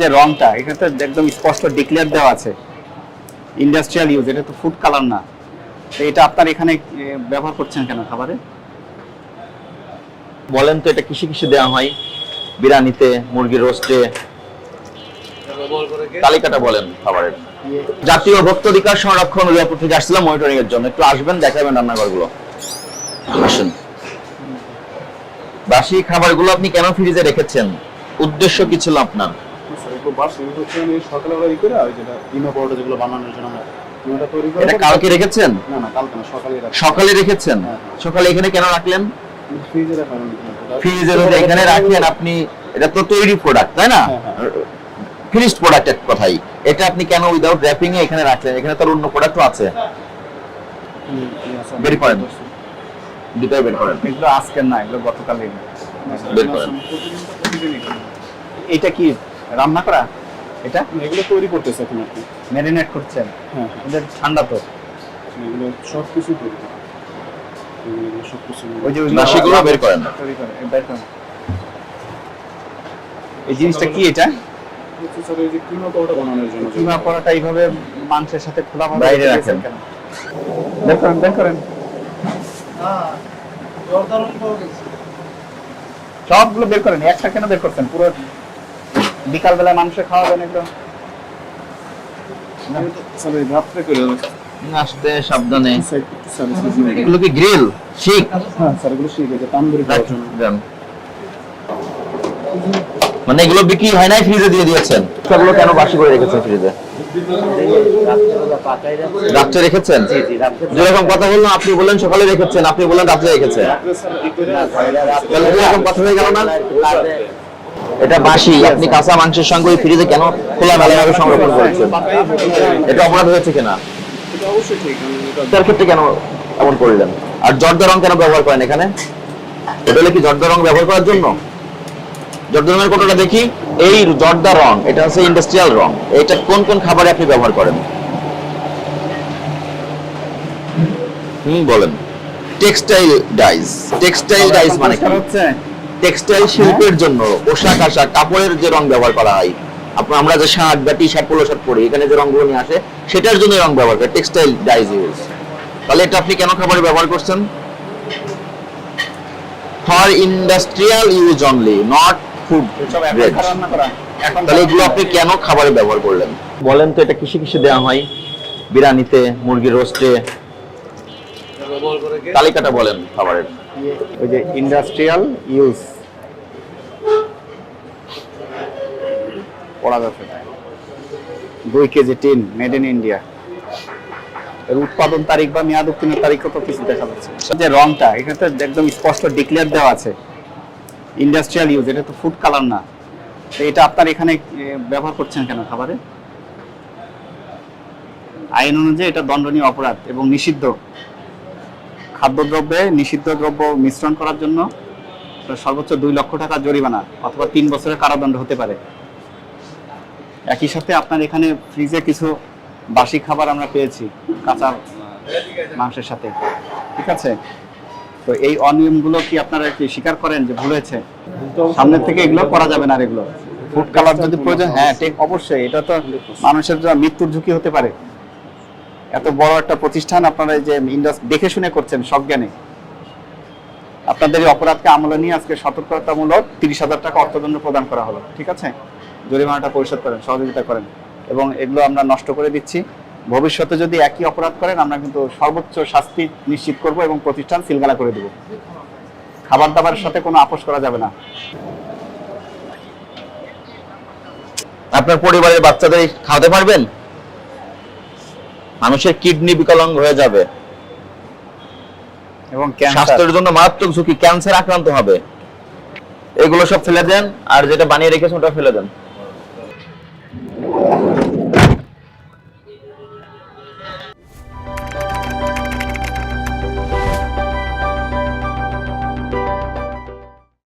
যে রংটা এখানে তো একদম স্পষ্ট ডিক্লেয়ার দেওয়া আছে। ইন্ডাস্ট্রিয়াল ইউজ এটা তো ফুড কালার না। তো এটা আপনার এখানে ব্যবহার করছেন কেন খাবারে? বলেন তো, এটা কিসে কিসে দেওয়া হয়? বিরিয়ানিতে, মুরগির রোস্টে তালিকাটা বলেন খাবারের। জাতীয় ভোক্তাধিকার সংরক্ষণ অধিদপ্তর থেকে আসছিলাম মনিটরিং এর জন্য। একটু আসবেন, দেখাবেন রান্নাঘরগুলো। আসেন। বাসি খাবারগুলো আপনি কেন ফ্রিজে রেখেছেন? উদ্দেশ্য কি ছিল আপনার? স্যার একটু বাস হচ্ছে আমি সকালবেলা ই করে ওই যেটা ইনো পাউডার যেগুলো বানানোর জন্য আমরা ইনোটা তৈরি করে এটা কালকে রেখেছেন? না না কালকে না সকালে রাখি সকালে রেখেছেন? সকালে এখানে কেন রাখলেন? ফ্রিজে হয় এখানে রাখেন আপনি এটা তো তৈরি প্রোডাক্ট তাই না? হ্যাঁ, ফিনিশড প্রোডাক্ট এক কথাই। এটা আপনি কেন উইদাউট র্যাপিং এ এখানে রাখলেন? এখানে তো আর অন্য প্রোডাক্টও আছে। বের করেন। দুটাই বের করেন। এগুলো আজকের না এগুলো গতকালের বের করেন। এটা কি? রান্না করা? এটা? এগুলো তৈরি করতেছে এখন আর কি। ম্যারিনেট করছেন? হ্যাঁ ওদের ঠান্ডা তো। এগুলো সব কিছু তৈরি করা। এগুলো সব কিছু ওই যে বের করেন তৈরি করে, বের করেন। এই জিনিসটা কি এটা? হচ্ছে স্যার এই যে কিনো পাউডার বানানোর জন্য কিমা পরাটা এইভাবে মাংসের সাথে খোলা বাইরে রাখেন। বের করেন সবগুলো বের করেন একটা কেন বের করতেন পুরো বিকাল বেলায় মানুষের খাওয়াবেন। আসতে সাবধানে। একটু স্যার, excuse me। এগুলো কি গ্রিল শিক? হ্যাঁ স্যার এগুলো শিখে যে তান্দুরি খাওয়ার জন্য মানে এগুলো বিক্রি হয় নাই ফ্রিজে দিয়ে দিয়েছেন? এগুলো কেন বাসি করে রেখেছেন ফ্রিজে রাত্রে রেখেছেন? যেরকম কথা বললাম আপনি বললেন সকালে রেখেছেন আপনি বললেন রাত্রে রেখেছেন এরকম কথা হয়ে গেল না? এটা বাসি আপনি কাঁচা মাংসের সঙ্গে ফ্রিজে কেন খোলা মেলাভাবে সংরক্ষণ করেছেন? এটা অপরাধ হয়েছে কিনা? এটা অবশ্যই ঠিক তার ক্ষেত্রে কেন এমন করলেন? আর জর্দা রং কেন ব্যবহার করেন এখানে? এটা কি জর্দা রং ব্যবহার করার জন্য? জর্দা রঙের কোটোটা দেখি। এই জর্দা রং এটা হচ্ছে ইন্ডাস্ট্রিয়াল রং। এটা কোন কোন খাবারে আপনি ব্যবহার করেন? হুম বলেন। টেক্সটাইল ডাইস টেক্সটাইল ডাইস মানে কি? হচ্ছে টেক্সটাইল শিল্পের জন্য পোশাক আশাক কাপড়ের যে রং ব্যবহার করা হয় আপনার আমরা যে শার্ট বা টি শার্ট পোলো শার্ট পরি এখানে যে রংগুলো নিয়ে আসে সেটার জন্য রং ব্যবহার করে টেক্সটাইল ডাইজ ইউজ তাহলে এটা আপনি কেন খাবারে ব্যবহার করছেন? For industrial use only not food grade তাহলে এগুলো আপনি কেন খাবারে ব্যবহার করলেন? বলেন তো এটা কিসে কিসে দেওয়া হয়? বিরিয়ানিতে মুরগির রোস্টে তালিকাটা বলেন খাবারের। ওই যে ইন্ডাস্ট্রিয়াল ইউজ পড়া যাচ্ছে। দুই KG tin made in India এর উৎপাদন তারিখ বা মেয়াদ উত্তীর্ণের তারিখ কত কিছু দেখা যাচ্ছে। যে রংটা এখানে একদম স্পষ্ট ডিক্লেয়ার দেওয়া আছে। ইন্ডাস্ট্রিয়াল ইউজ এটা তো ফুড কালার না। তো এটা আপনার এখানে ব্যবহার করছেন কেন খাবারে? আইন অনুযায়ী এটা দণ্ডনীয় অপরাধ এবং নিষিদ্ধ। খাদ্যদ্রব্যে নিষিদ্ধ দ্রব্য মিশ্রণ করার জন্য সর্বোচ্চ দুই লক্ষ টাকা জরিমানা অথবা তিন বছরের কারাদণ্ড হতে পারে। একই সাথে আপনার এখানে ফ্রিজে কিছু বাসি খাবার আমরা পেয়েছি, কাঁচা মাংসের সাথে। ঠিক আছে? তো এই অনিয়মগুলো কি আপনারা কি স্বীকার করেন যে ভুল হয়েছে? সামনের থেকে এগুলো করা যাবে না আর এগুলো। ফুড কালার যদি প্রয়োজন হ্যাঁ অবশ্যই। এটা তো মানুষের মৃত্যুর ঝুঁকি হতে পারে। এত বড় একটা প্রতিষ্ঠান আপনারা যে ইন্ডাস্ট্রি দেখে শুনে করছেন সজ্ঞানে আপনাদের এই অপরাধকে আমলে নিয়ে আজকে সতর্কতামূলক তিরিশ হাজার টাকা অর্থদণ্ড প্রদান করা হলো, ঠিক আছে? জরিমানাটা পরিশোধ করেন, সহযোগিতা করেন এবং এগুলো আমরা নষ্ট করে দিচ্ছি। ভবিষ্যতে যদি একই অপরাধ করেন, আমরা কিন্তু সর্বোচ্চ শাস্তি নিশ্চিত করব এবং প্রতিষ্ঠান সিলগালা করে দেব। খাবার দাবারের সাথে কোনো আপোষ করা যাবে না। আপনার পরিবারের বাচ্চাদের খাওয়াতে পারবেন? মানুষের কিডনি বিকলাঙ্গ হয়ে যাবে। এবং স্বাস্থ্যের জন্য মারাত্মক ঝুঁকি ক্যান্সার আক্রান্ত হবে। এগুলো সব ফেলে দেন আর যেটা বানিয়ে রেখেছেন ওটা ফেলে দেন।